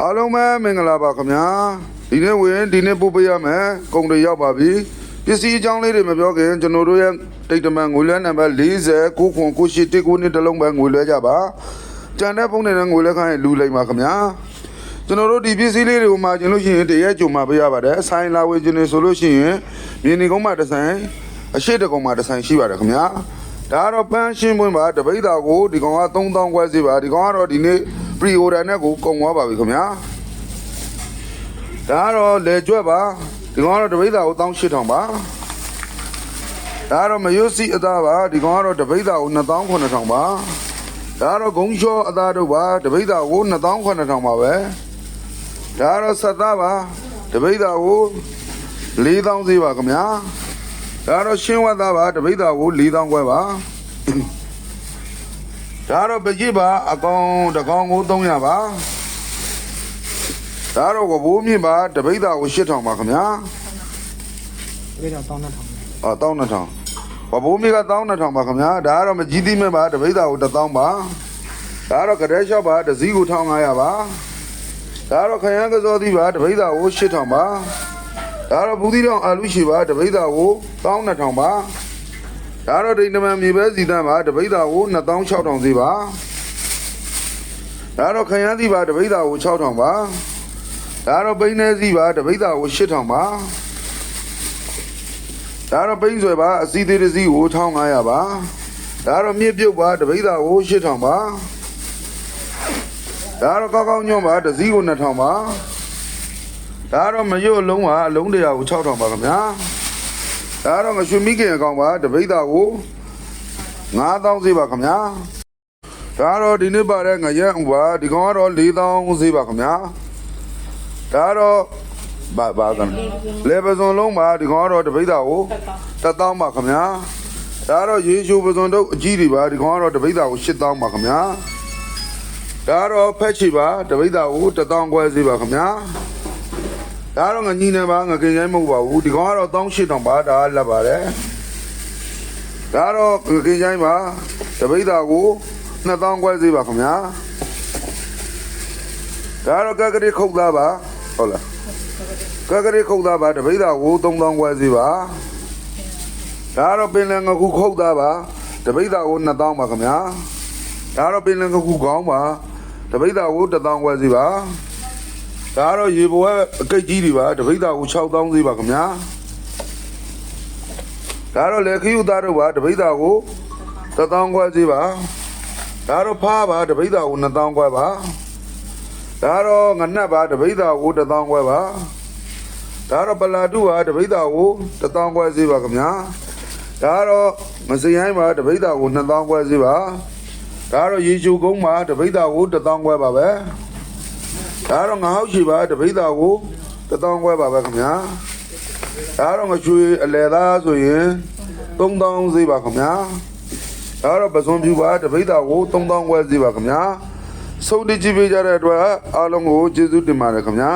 အားလုံးပဲမင်္ဂလာပါခင်ဗျာဒီနေ့ဝင်ဒီနေ့ပို့ပေးရမယ်ကုန်တွေရောက်ပါပြီပစ္စည်းအကြောင်းလေးတွေမပြောခင်ကျွန်တော်တို့ရဲ့တိတ်တမန်ငွေလွှဲနံပါတ်40ကိုခွန်ကိုရှိတစ်ကိုနှစ်တစ်လုံးပဲငွေလွှဲကြပါကြံတဲ့ဖုန်းနဲ့ငွေလွှဲခိုင်းလူလိုက်ပါခင်ဗျာကျွန်တော်တို့ဒီပစ္စည်းလေးတွေကိုမှကျင်လို့ရှိရင်တရက်ကြုံမှပေးရပါတယ်ဆိုင်လာဝေခြင်းနေဆိုလို့ရှိရင်မြေနေကုန်းမှာတစ်ဆိုင်အရှိတကုန်းမှာတစ်ဆိုင်ရှိပါတယ်ခင်ဗျာဒါကတော့ပန်းရှင်းပွင့်ပါတပိတ်တာကိုဒီကောင်က3000ခွဲစီပါဒီကောင်ကတော့ဒီနေ့ pre order နဲ့ကိုကုန်သွားပါပြီခင်ဗျာဒါကတော့လေကျွတ်ပါဒီကောင်ကတော့တပိတ်တာကို18000ပါဒါကတော့မယွစီအသားပါဒီကောင်ကတော့တပိတ်တာကို28000ပါဒါကတော့ဂုံလျှောအသားတို့ပါတပိတ်တာကို28000ပါပဲဒါကတော့ဆက်သားပါတပိတ်တာကို4000စီပါခင်ဗျာဒါကတော့ရှင်းဝတ်သားပါတပိတ်တာကို4000ခွဲပါ ဒါတော့ပကြည့်ပါအကောင်တစ်ကောင်ကို300ပါဒါတော့ကဘိုးမြင့်ပါတပိတ်တာကို8000ပါခင်ဗျာဒီတော့တောင်းတဲ့ထောင်အော်12000ဘဘိုးမြင့်က12000ပါခင်ဗျာဒါကတော့မကြီးသီးမဲ့ပါတပိတ်တာကို1000ပါဒါတော့ကတဲ့ရှော့ပါတစ်စည်းကို1500ပါဒါတော့ခရမ်းကစောသီးပါတပိတ်တာကို8000ပါဒါတော့ဘူးသီးတောင်အာလူရှိပါတပိတ်တာကို12000ပါ ဒါတော့ဒိန်နမန်မြေပဲစီတန်းပါတပိတ်တာကို2600စီပါဒါတော့ခရမ်းသီးပါတပိတ်တာကို6000ပါဒါတော့ပိန်းနေစီပါတပိတ်တာကို8000ပါဒါတော့ပိန်းဆွဲပါအစီသေးတစ်စီးကို1500ပါဒါတော့မြစ်ပြုတ်ပါတပိတ်တာကို8000ပါဒါတော့ကောက်ကောက်ညွန့်ပါတစ်စီးကို2000ပါဒါတော့မရွတ်လုံးပါအလုံးတရာကို6000ပါခင်ဗျာ ဒါတော့ငရွှေမိခင်အကောင်ပါတပိတ်တာကို9000စီပါခင်ဗျာဒါတော့ဒီနေ့ပါတဲ့ငရက်ဥပါဒီကောင်ကတော့4000စီပါခင်ဗျာဒါတော့ဘာဘာကန်လေပစုံလုံးပါဒီကောင်ကတော့တပိတ်တာကို1000ပါခင်ဗျာဒါတော့ရေချိုပစုံတို့အကြီးတွေပါဒီကောင်ကတော့တပိတ်တာကို8000ပါခင်ဗျာဒါတော့ဖက်ချီပါတပိတ်တာကို1000ခွဲစီပါခင်ဗျာ ဒါတော့ငညီနေပါငကင်ဆိုင်မဟုတ်ပါဘူးဒီကောင်ကတော့18000ပါဒါလက်ပါတယ်ဒါတော့ငကင်ဆိုင်ပါတပိတ်တာကို2000ခွဲစေးပါခင်ဗျာဒါတော့ကကရီခုတ်သားပါဟုတ်လားကကရီခုတ်သားပါတပိတ်တာကို3000ခွဲစေးပါဒါတော့ပင်လယ်ငခုခုတ်သားပါတပိတ်တာကို2000ပါခင်ဗျာဒါတော့ပင်လယ်ငခုခေါင်းပါတပိတ်တာကို1000ခွဲစေးပါ ဒါကတော့ရေပေါ်ကအကိတ်ကြီးတွေပါတပိတ်တာကို6000သေးပါခင်ဗျာဒါတော့လက်ခီယူသားတို့ပါတပိတ်တာကို1000ခွဲသေးပါဒါတော့ဖားပါတပိတ်တာကို2000ခွဲပါဒါတော့ငနက်ပါတပိတ်တာကို1000ခွဲပါဒါတော့ပလာတုပါတပိတ်တာကို1000ခွဲသေးပါခင်ဗျာဒါတော့မစရိုင်းပါတပိတ်တာကို2000ခွဲသေးပါဒါတော့ရေချူကုန်းပါတပိတ်တာကို1000ခွဲပါပဲ ဒါတော့ငါဟောက်ရှိပါတပိတ်တာကိုတထောင်ခွဲပါပဲခင်ဗျာဒါတော့ငရွှေအလဲသားဆိုရင်3000ဈေးပါခင်ဗျာဒါတော့ပစွန်ဖြူပါတပိတ်တာကို3000ခွဲဈေးပါခင်ဗျာစုံတကြည့်ပေးကြတဲ့အတွက်အားလုံးကိုကျေးဇူးတင်ပါတယ်ခင်ဗျာ